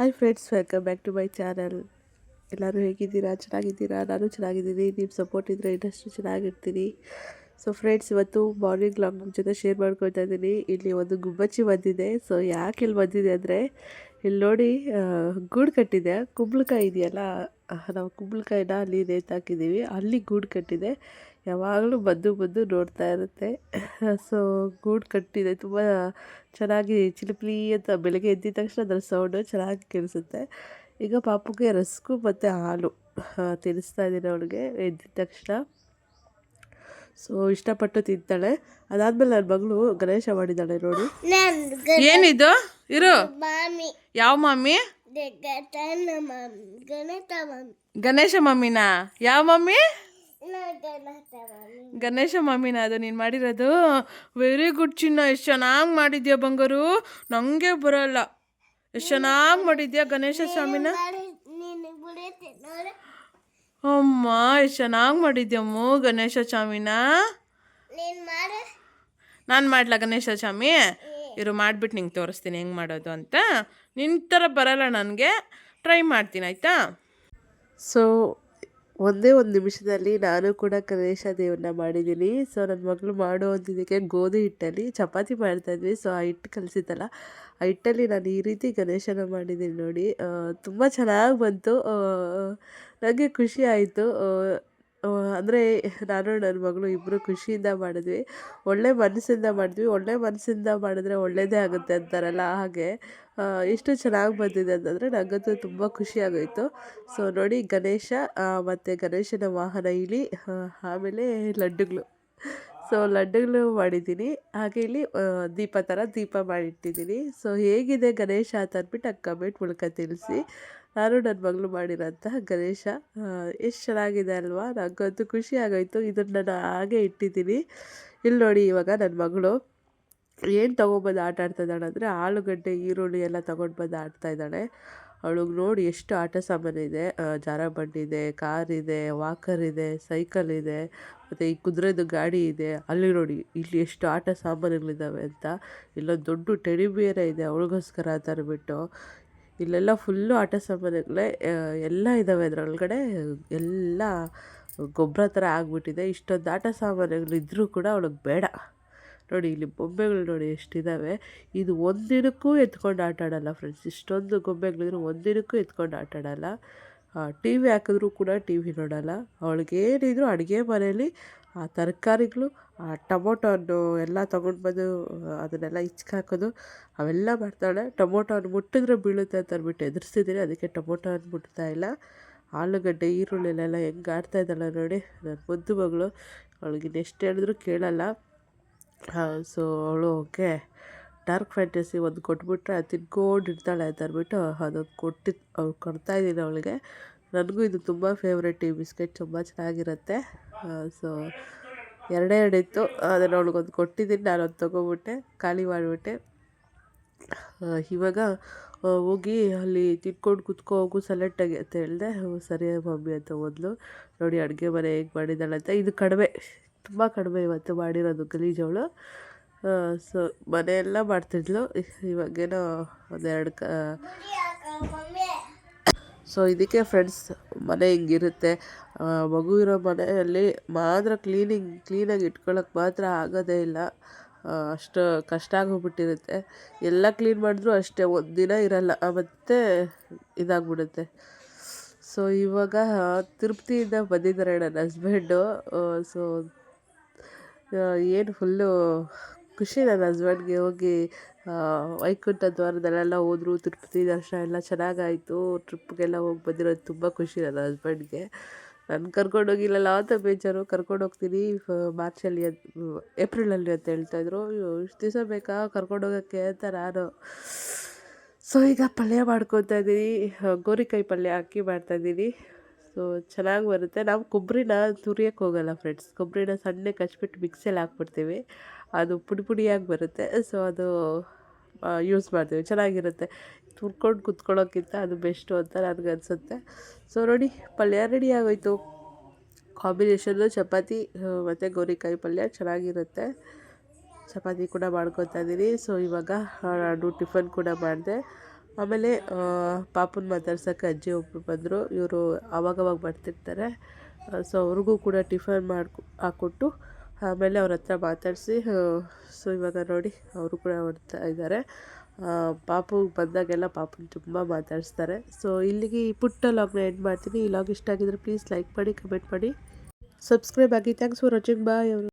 Hi friends welcome back to my channel ಎಲ್ಲರೂ ಹೇಗಿದ್ದೀರಾ? ಚೆನ್ನಾಗಿದ್ದೀರಾ? ನಾನು ಚೆನ್ನಾಗಿದ್ದೀನಿ. ನಿಮ್ಮ ಸಪೋರ್ಟ್ ಇದ್ದರೆ ಇನ್ನಷ್ಟು ಚೆನ್ನಾಗಿರ್ತೀನಿ. ಸೊ ಫ್ರೆಂಡ್ಸ್ ಇವತ್ತು ಮಾರ್ನಿಂಗ್ ಲಾಗ್ ನಿಮ್ಮ ಜೊತೆ ಶೇರ್ ಮಾಡ್ಕೊಳ್ತಾ ಇದ್ದೀನಿ. ಇಲ್ಲಿ ಒಂದು ಗುಬ್ಬಚ್ಚಿ ಬಂದಿದೆ. ಸೊ ಯಾಕೆ ಇಲ್ಲಿ ಬಂದಿದೆ ಅಂದರೆ, ಇಲ್ಲಿ ನೋಡಿ ಗೂಡು ಕಟ್ಟಿದೆ. ಕುಂಬಳಕಾಯಿ ಇದೆಯಲ್ಲ ನಾವು ಕುಂಬಳಕಾಯಿನ ಅಲ್ಲಿ ನೇತಾಕಿದ್ದೀವಿ ಅಲ್ಲಿ ಗೂಡು ಕಟ್ಟಿದೆ. ಯಾವಾಗಲೂ ಬಂದು ಬಂದು ನೋಡ್ತಾ ಇರುತ್ತೆ. ಸೊ ಗೂಡು ಕಟ್ಟಿದೆ. ತುಂಬ ಚೆನ್ನಾಗಿ ಚಿಲಿಪಿಲಿ ಅಂತ ಬೆಳಗ್ಗೆ ಎದ್ದಿದ ತಕ್ಷಣ ಅದರ ಸೌಂಡು ಚೆನ್ನಾಗಿ ಕೇಳಿಸುತ್ತೆ. ಈಗ ಪಾಪುಗೆ ರಸ್ಕು ಮತ್ತು ಹಾಲು ತಿನ್ನಿಸ್ತಾ ಇದ್ದೀನಿ ಅವಳಿಗೆ ಎದ್ದಿದ ತಕ್ಷಣ. ಸೊ ಇಷ್ಟಪಟ್ಟು ತಿಂತಾಳೆ. ಅದಾದ್ಮೇಲೆ ನನ್ನ ಮಗಳು ಗಣೇಶ ಮಾಡಿದ್ದಾಳೆ ನೋಡಿ. ಏನಿದು? ಇರು. ಮಾಮಿ. ಯಾವ ಮಮ್ಮಿ ಗಣೇಶ ಮಮ್ಮಿನ? ಯಾವ ಮಮ್ಮಿ? ಗಣೇಶ ಮಮ್ಮಿ. ಮಮ್ಮಿನ ಅದು ನೀನು ಮಾಡಿರೋದು? ವೆರಿ ಗುಡ್ ಚಿನ್ನ ಎಷ್ಟು ಚೆನ್ನಾಗಿ ಮಾಡಿದ್ಯಾ ಬಂಗಾರು? ನನಗೆ ಬರಲ್ಲ. ಎಷ್ಟು ಚೆನ್ನಾಗಿ ಮಾಡಿದ್ಯಾ ಗಣೇಶ ಸ್ವಾಮಿನ? ಅಮ್ಮ ಎಷ್ಟು ಚೆನ್ನಾಗಿ ಮಾಡಿದ್ಯಮ್ಮು ಗಣೇಶ ಸ್ವಾಮಿನ? ನಾನು ಮಾಡ್ಲಾ ಗಣೇಶ ಸ್ವಾಮಿ? ಇರು ಮಾಡಿಬಿಟ್ಟು ನಿಂಗೆ ತೋರಿಸ್ತೀನಿ, ಹೆಂಗೆ ಮಾಡೋದು ಅಂತ. ನಿನ್ನ ಥರ ಬರಲ್ಲ ನನಗೆ. ಟ್ರೈ ಮಾಡ್ತೀನಿ, ಆಯಿತಾ? ಸೊ ಒಂದೇ ಒಂದು ನಿಮಿಷದಲ್ಲಿ ನಾನು ಕೂಡ ಗಣೇಶ ದೇವ್ರನ್ನ ಮಾಡಿದ್ದೀನಿ. ಸೊ ನನ್ನ ಮಗಳು ಮಾಡೋ ಇದಕ್ಕೆ ಗೋಧಿ ಹಿಟ್ಟಲ್ಲಿ ಚಪಾತಿ ಮಾಡ್ತಾಯಿದ್ವಿ ಸೊ ಆ ಹಿಟ್ಟು ಕಲಿಸಿದ್ದಲ್ಲ ಆ ಹಿಟ್ಟಲ್ಲಿ ನಾನು ಈ ರೀತಿ ಗಣೇಶನ ಮಾಡಿದ್ದೀನಿ ನೋಡಿ. ತುಂಬ ಚೆನ್ನಾಗಿ ಬಂತು. ನನಗೆ ಖುಷಿ ಆಯಿತು. ಅಂದರೆ ನಾನು ನನ್ನ ಮಗಳು ಇಬ್ಬರು ಖುಷಿಯಿಂದ ಮಾಡಿದ್ವಿ. ಒಳ್ಳೆ ಮನಸ್ಸಿಂದ ಮಾಡಿದ್ವಿ. ಒಳ್ಳೆ ಮನಸ್ಸಿಂದ ಮಾಡಿದ್ರೆ ಒಳ್ಳೆಯದೇ ಆಗುತ್ತೆ ಅಂತಾರಲ್ಲ ಹಾಗೆ. ಎಷ್ಟು ಚೆನ್ನಾಗಿ ಬಂದಿದೆ ಅಂತಂದರೆ ನನಗಂತೂ ತುಂಬ ಖುಷಿಯಾಗೋಯಿತು ಸೊ ನೋಡಿ ಗಣೇಶ ಮತ್ತು ಗಣೇಶನ ವಾಹನ ಇಲಿ ಆಮೇಲೆ ಲಡ್ಡುಗಳು. ಸೊ ಲಡ್ಡುಗಳು ಮಾಡಿದ್ದೀನಿ. ಹಾಗೆ ಇಲ್ಲಿ ದೀಪ ಥರ ದೀಪ ಮಾಡಿಟ್ಟಿದ್ದೀನಿ. ಸೊ ಹೇಗಿದೆ ಗಣೇಶ ಅಂತ ಅಂದ್ಬಿಟ್ಟು ಆ ಕಮೆಂಟ್ ಮೂಲಕ ತಿಳಿಸಿ. ನಾನು ನನ್ನ ಮಗಳು ಮಾಡಿರೋಂತಹ ಗಣೇಶ. ಎಷ್ಟು ಚೆನ್ನಾಗಿದೆ ಅಲ್ವಾ? ನನಗಂತೂ ಖುಷಿ ಆಗೋಯಿತು. ಇದನ್ನು ನಾನು ಹಾಗೆ ಇಟ್ಟಿದ್ದೀನಿ. ಇಲ್ಲಿ ನೋಡಿ ಇವಾಗ ನನ್ನ ಮಗಳು ಏನು ತೊಗೊಬಂದು ಆಟ ಆಡ್ತಾ ಇದ್ದಾಳೆ ಅಂದರೆ ಆಲೂಗಡ್ಡೆ, ಈರುಳ್ಳಿ ಎಲ್ಲ ತೊಗೊಂಡು ಬಂದು ಆಡ್ತಾ ಇದ್ದಾಳೆ. ಅವಳಿಗೆ ನೋಡಿ ಎಷ್ಟು ಆಟ ಸಾಮಾನು ಇದೆ. ಜಾರಬಂಡಿ ಜಾರ ಬಂಡಿ ಇದೆ ಕಾರ್ ಇದೆ ವಾಕರ್ ಇದೆ ಸೈಕಲ್ ಇದೆ, ಮತ್ತು ಈ ಕುದುರೆದು ಗಾಡಿ ಇದೆ. ಅಲ್ಲಿ ನೋಡಿ, ಇಲ್ಲಿ ಎಷ್ಟು ಆಟ ಸಾಮಾನುಗಳಿದ್ದಾವೆ ಅಂತ. ಇಲ್ಲೊಂದು ದೊಡ್ಡ ಟೆಡಿ ಬೇರೆ ಇದೆ ಅವಳಿಗೋಸ್ಕರ ಅಂತ ಬಿಟ್ಟು ಇಲ್ಲೆಲ್ಲ ಫುಲ್ಲು ಆಟ ಸಾಮಾನುಗಳೇ ಎಲ್ಲ ಇದ್ದಾವೆ ಅದರೊಳಗಡೆ. ಎಲ್ಲ ಗೊಬ್ಬರ ಥರ ಆಗಿಬಿಟ್ಟಿದೆ. ಇಷ್ಟೊಂದು ಆಟ ಸಾಮಾನುಗಳು ಇದ್ದರೂ ಕೂಡ ಅವಳಿಗೆ ಬೇಡ. ನೋಡಿ, ಇಲ್ಲಿ ಬೊಂಬೆಗಳು ನೋಡಿ ಎಷ್ಟಿದ್ದಾವೆ ಇದು ಒಂದಿನಕ್ಕೂ ಎತ್ಕೊಂಡು ಆಟ ಫ್ರೆಂಡ್ಸ್ ಇಷ್ಟೊಂದು ಗೊಂಬೆಗಳಿದ್ರು ಒಂದಿನಕ್ಕೂ ಎತ್ಕೊಂಡು ಆಟ ಟಿ ವಿ ಹಾಕಿದ್ರೂ ಕೂಡ ಟಿ ವಿ ನೋಡಲ್ಲ. ಅವಳಿಗೇನಿದ್ರು ಅಡುಗೆ ಮನೆಯಲ್ಲಿ, ಆ, ತರಕಾರಿಗಳು, ಆ ಟೊಮೊಟೊ ಹಣ್ಣು ಎಲ್ಲ ತೊಗೊಂಡು ಬಂದು ಅದನ್ನೆಲ್ಲ ಹಿಚ್ಕಾಕೋದು ಅವೆಲ್ಲ ಮಾಡ್ತಾಳೆ. ಟೊಮೊಟೊ ಹಣ್ಣು ಮುಟ್ಟಿದ್ರೆ ಬೀಳುತ್ತೆ ಅಂತ ಅಂದ್ಬಿಟ್ಟು ಎದುರಿಸಿದ್ದೀನಿ. ಅದಕ್ಕೆ ಟೊಮೊಟೊ ಹಣ್ಣು ಮುಟ್ತಾ ಇಲ್ಲ. ಆಲೂಗಡ್ಡೆ ಈರುಳ್ಳಿಲೆಲ್ಲ ಹೆಂಗೆ ಆಡ್ತಾ ಇದ್ದಾಳೆ ನೋಡಿ. ನನ್ನ ಮುದ್ದು ಮಗಳು. ಅವಳಿಗೆ ಎಷ್ಟು ಹೇಳಿದ್ರು ಕೇಳಲ್ಲ. ಸೊ ಅವಳು, ಓಕೆ. ಡಾರ್ಕ್ ಫ್ಯಾಂಟಸಿ ಒಂದು ಕೊಟ್ಬಿಟ್ರೆ ಅದು ತಿನ್ಕೊಂಡು ಇಡ್ತಾಳೆ ಅಂತ ಅಂದ್ಬಿಟ್ಟು ಅದೊಂದು ಕೊಟ್ಟಿ, ಅವ್ಳು ಕೊಡ್ತಾ ಇದ್ದೀನಿ ಅವಳಿಗೆ. ನನಗೂ ಇದು ತುಂಬ ಫೇವ್ರೆಟ್ ಈ ಬಿಸ್ಕೆಟ್, ತುಂಬ ಚೆನ್ನಾಗಿರುತ್ತೆ. ಸೊ ಎರಡೇ ಎರಡು ಇತ್ತು ಅದನ್ನು ಅವಳಿಗೊಂದು ಕೊಟ್ಟಿದ್ದೀನಿ, ನಾನೊಂದು ತೊಗೊಬಿಟ್ಟೆ, ಖಾಲಿ ಮಾಡಿಬಿಟ್ಟೆ. ಇವಾಗ ಹೋಗಿ ಅಲ್ಲಿ ತಿನ್ಕೊಂಡು ಕುತ್ಕೋ, ಹೋಗು ಸೆಲೆಕ್ಟಾಗಿ ಅಂತ ಹೇಳಿದೆ. ಸರಿ ಮಮ್ಮಿ ಅಂತ ಮೊದಲು ನೋಡಿ ಅಡುಗೆ ಮನೆ ಹೇಗೆ ಮಾಡಿದ್ದಾಳೆ ಇದು ಕಡಿಮೆ. ತುಂಬ ಕಡಿಮೆ ಇವತ್ತು ಮಾಡಿರೋದು ಗಲೀಜವಳು. ಸೊ ಮನೆಯೆಲ್ಲ ಮಾಡ್ತಿದ್ಲು. ಇವಾಗೇನೋ ಒಂದೆರಡು ಕ ಸೊ ಇದಕ್ಕೆ ಫ್ರೆಂಡ್ಸ್ ಮನೆ ಹಿಂಗಿರುತ್ತೆ. ಮಗು ಇರೋ ಮನೆಯಲ್ಲಿ ಮಾತ್ರ ಕ್ಲೀನಿಂಗ್ ಕ್ಲೀನಾಗಿ ಇಟ್ಕೊಳ್ಳೋಕೆ ಮಾತ್ರ ಆಗೋದೇ ಇಲ್ಲ. ಅಷ್ಟು ಕಷ್ಟ ಆಗೋಗ್ಬಿಟ್ಟಿರುತ್ತೆ. ಎಲ್ಲ ಕ್ಲೀನ್ ಮಾಡಿದ್ರು ಅಷ್ಟೇ, ಒಂದು ದಿನ ಇರಲ್ಲ, ಮತ್ತೆ ಇದಾಗ್ಬಿಡುತ್ತೆ. ಸೊ ಇವಾಗ ತಿರುಪತಿಯಿಂದ ಬಂದಿದ್ದಾರೆ ನನ್ನ ಹಸ್ಬೆಂಡು ಸೊ ಏನು ಫುಲ್ಲು ಖುಷಿ ನನ್ನ ಹಸ್ಬೆಂಡ್ಗೆ ಹೋಗಿ ವೈಕುಂಠ ದ್ವಾರದಲ್ಲೆಲ್ಲ ಹೋದರು, ತಿರುಪತಿ ದರ್ಶನ ಎಲ್ಲ ಚೆನ್ನಾಗಾಯಿತು ಟ್ರಿಪ್ಗೆಲ್ಲ ಹೋಗಿ ಬಂದಿರೋದು ತುಂಬ ಖುಷಿ ನನ್ನ ಹಸ್ಬೆಂಡ್ಗೆ ನಾನು ಕರ್ಕೊಂಡು ಹೋಗಿಲ್ಲಲ್ಲ, ಅಂತ ಬೇಜಾರು, ಕರ್ಕೊಂಡು ಹೋಗ್ತೀನಿ ಮಾರ್ಚಲ್ಲಿ ಅದು ಏಪ್ರಿಲಲ್ಲಿ ಅಂತ ಹೇಳ್ತಾಯಿದ್ರು ಇಷ್ಟು ದಿವಸ ಬೇಕಾ ಕರ್ಕೊಂಡು ಹೋಗೋಕ್ಕೆ ಅಂತ ನಾನು. ಸೊ ಈಗ ಪಲ್ಯ ಮಾಡ್ಕೊತಾ ಇದ್ದೀನಿ ಗೋರಿಕಾಯಿ ಪಲ್ಯ ಹಾಕಿ ಮಾಡ್ತಾಯಿದ್ದೀನಿ ಸೊ ಚೆನ್ನಾಗಿ ಬರುತ್ತೆ. ನಾವು ಕೊಬ್ಬರಿನ ತುರಿಯೋಕ್ಕೆ ಹೋಗಲ್ಲ ಫ್ರೆಂಡ್ಸ್ ಕೊಬ್ಬರಿನ ಸಣ್ಣಗೆ ಕಚ್ಬಿಟ್ಟು ಮಿಕ್ಸಲ್ಲಿ ಹಾಕ್ಬಿಡ್ತೀವಿ. ಅದು ಪುಡಿ ಪುಡಿಯಾಗಿ ಬರುತ್ತೆ. ಸೊ ಅದು ಯೂಸ್ ಮಾಡ್ತೀವಿ. ಚೆನ್ನಾಗಿರುತ್ತೆ. ತುರ್ಕೊಂಡು ಕುತ್ಕೊಳ್ಳೋಕ್ಕಿಂತ ಅದು ಬೆಸ್ಟು ಅಂತ ನನಗೆ ಅನಿಸುತ್ತೆ. ಸೊ ನೋಡಿ, ಪಲ್ಯ ರೆಡಿ ಆಗೋಯ್ತು. ಕಾಂಬಿನೇಷನ್ನು ಚಪಾತಿ ಮತ್ತು ಗೋರಿಕಾಯಿ ಪಲ್ಯ ಚೆನ್ನಾಗಿರುತ್ತೆ. ಚಪಾತಿ ಕೂಡ ಮಾಡ್ಕೊತಾ ಇದ್ದೀನಿ ಸೊ ಇವಾಗ ನಾನು ಟಿಫನ್ ಕೂಡ ಮಾಡಿದೆ. ಆಮೇಲೆ ಪಾಪುನ ಮಾತಾಡ್ಸೋಕ್ಕೆ ಅಜ್ಜಿ ಒಬ್ಬರು ಬಂದರು. ಇವರು ಆವಾಗವಾಗ ಬರ್ತಿರ್ತಾರೆ. ಸೊ ಅವ್ರಿಗೂ ಕೂಡ ಟಿಫನ್ ಮಾಡಿ ಹಾಕ್ಕೊಟ್ಟು ಆಮೇಲೆ ಅವ್ರ ಹತ್ರ ಮಾತಾಡಿಸಿ ಸೊ ಇವಾಗ ನೋಡಿ ಅವರು ಕೂಡ ಹೊಡ್ತಾ ಇದ್ದಾರೆ. ಪಾಪು ಬಂದಾಗೆಲ್ಲ ಪಾಪುನ ತುಂಬ ಮಾತಾಡಿಸ್ತಾರೆ. ಸೊ ಇಲ್ಲಿಗೆ ಈ ಪುಟ್ಟ ಲಾಗ್ನ ಎಂಡ್ ಮಾಡ್ತೀನಿ. ಈ ಲಾಗ್ ಇಷ್ಟ ಆಗಿದ್ರೆ ಪ್ಲೀಸ್ ಲೈಕ್ ಮಾಡಿ ಕಮೆಂಟ್ ಮಾಡಿ. ಸಬ್ಸ್ಕ್ರೈಬ್ ಆಗಿ. ಥ್ಯಾಂಕ್ಸ್ ಫಾರ್ ವಾಚಿಂಗ್ ಬಾಯ್ ಅವರು